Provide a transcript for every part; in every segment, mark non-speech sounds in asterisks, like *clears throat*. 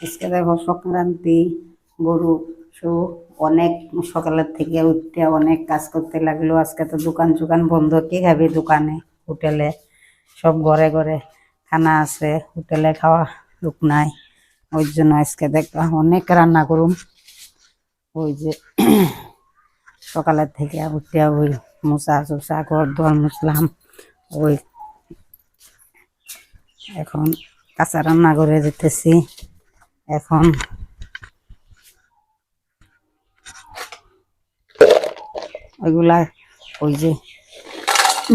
আজকে দেখো সংক্রান্তি, গরু, সু অনেক সকালের থেকে উঠতে অনেক কাজ করতে লাগল। আজকে তো দোকান চোকান বন্ধ। কি খাবি দোকানে? হোটেলে সব ঘরে ঘরে খানা আছে, হোটেলে খাওয়া লোক নাই। ওই জন্য আজকে দেখলাম অনেক রান্না করুম। ওই যে *clears throat* সকালের থেকে উঠতে ওই মুসা চুসা ঘর দোয়ার মুসলাম ওই এখন কাঁচা রান্না করে দিতেছি। এখন। ওইগুলা ওই যে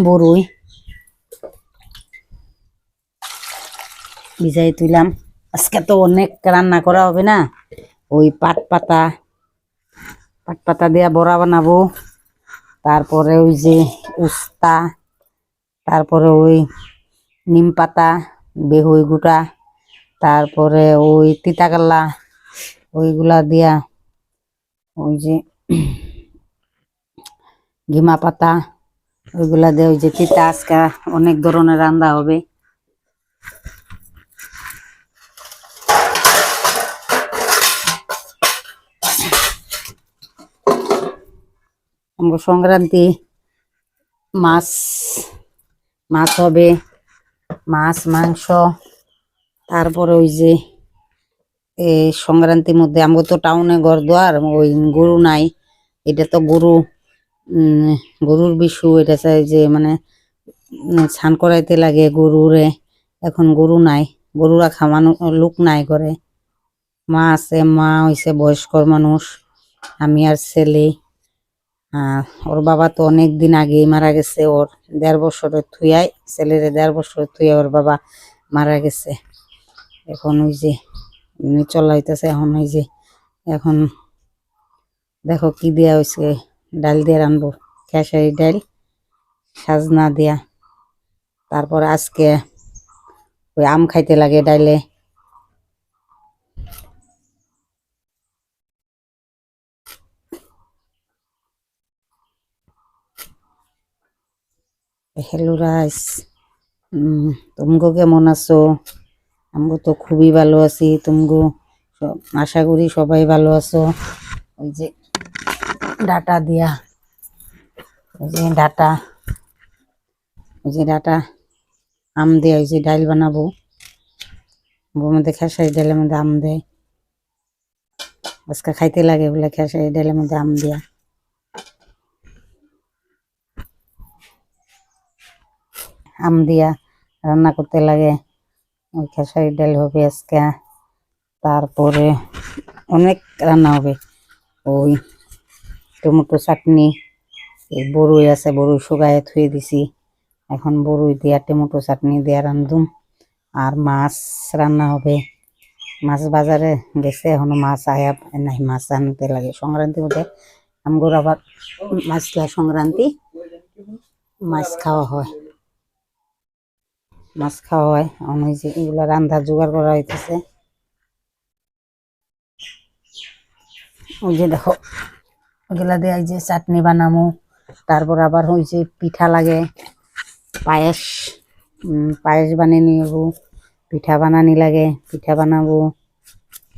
বড়ই ভিজাই তুইলাম। আজকে তো অনেক রান্না করা হবে না। ওই পাট পাতা পাট পাতা দিয়া বড়া বানাবো। তারপরে ওই যে উস্তা, তারপরে ওই নিম পাতা, বেহুই গুটা তারপরে ওই তিতাকাল্লা, ওইগুলা দিয়া ওই যে ঘিমা পাতা, ওইগুলা দিয়ে ওই যে তিতা, আজকা অনেক ধরনের রান্না হবে। সংক্রান্তি মাছ মাছ হবে, মাছ, মাংস। তারপরে ওই যে এই সংক্রান্তির মধ্যে আমগো তো টাউনে ঘর দোয়ার, ওই গরু নাই। এটা তো গরু গরুর বিশু এটা চাই যে মানে স্নান করাইতে লাগে গরুরে। এখন গরু নাই গরু রাখা মানুষ লোক নাই করে মা আছে, মা হইছে বয়স্কর মানুষ, আমি আর ছেলে। ওর বাবা তো অনেক দিন আগেই মারা গেছে, ওর দেড় বছরের থুয়াই ছেলের দেড় বছরের থুয়া ওর বাবা মারা গেছে। এখন ওই যে এমনি চলাইতেছে, এখন ওই যে এখন দেখো কি দেয়া হয়েছে ডাল দিয়ে রানবো, খেসারি ডাল, সাজনা দিয়া, তারপর আজকে ওই আম খাইতে লাগে ডাইলে। হ্যালো রাইস তুমগো কেমন আছো? আমগো তো খুবই ভালো আছি, তুমগো আশা করি সবাই ভালো আছো। ওই যে ডাটা দিয়া, ওই যে ডাটা, ওই যে ডাটা, আম দিয়ে ওই যে ডাল বানাবো। ওর মধ্যে খেসারি ডালের মধ্যে আম দেয়। আজকে খাইতে লাগে বলে খেসারি ডালের মধ্যে আম দিয়া। আম দিয়া রান্না করতে লাগে। খেসারি ডাল হবে আজকে। তারপরে অনেক রান্না হবে। ওই টমেটো চাটনি, এই বড়ই আছে, বড়ই শুকায় থুয়ে দিছি। এখন বড়ই দিয়া টমেটো চাটনি দিয়া রান্ধুম আর মাছ রান্না হবে। মাছ বাজারে গেছে, এখনও মাছ আয়া নাই, মাছ আনতে লাগে সংক্রান্তি মধ্যে আমগোর আবার মাছ খাওয়া সংক্রান্তি, মাছ খাওয়া হয়। মাছ খাওয়া হয় ওই যে এগুলা রান্না জোগাড় করা হইতেছে। ওই যে দেখো ওগুলা দিয়ে যে চাটনি বানামু। তারপর আবার ওই যে পিঠা লাগে। পায়েস পায়েস বানিয়ে নিব। পিঠা বানানি লাগে, পিঠা বানাবো।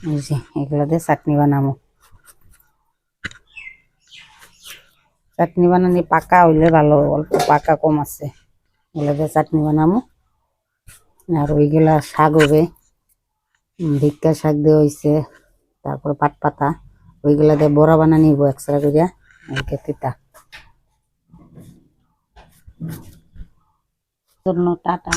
ওই যে এগুলা দিয়ে চাটনি বানাবো চাটনি বানানি পাকা হইলে ভালো, অল্প পাকা কম আছে। এগুলা দিয়ে চাটনি বানাবো আর ওইগুলা শাক হবে। ভিক্ষা শাক দিয়ে হয়েছে তারপর পাট পাতা, ওইগুলা দিয়ে বড়া বানা নিব এক্সট্রা করিয়া ওইকে তিতা জন্য টাটা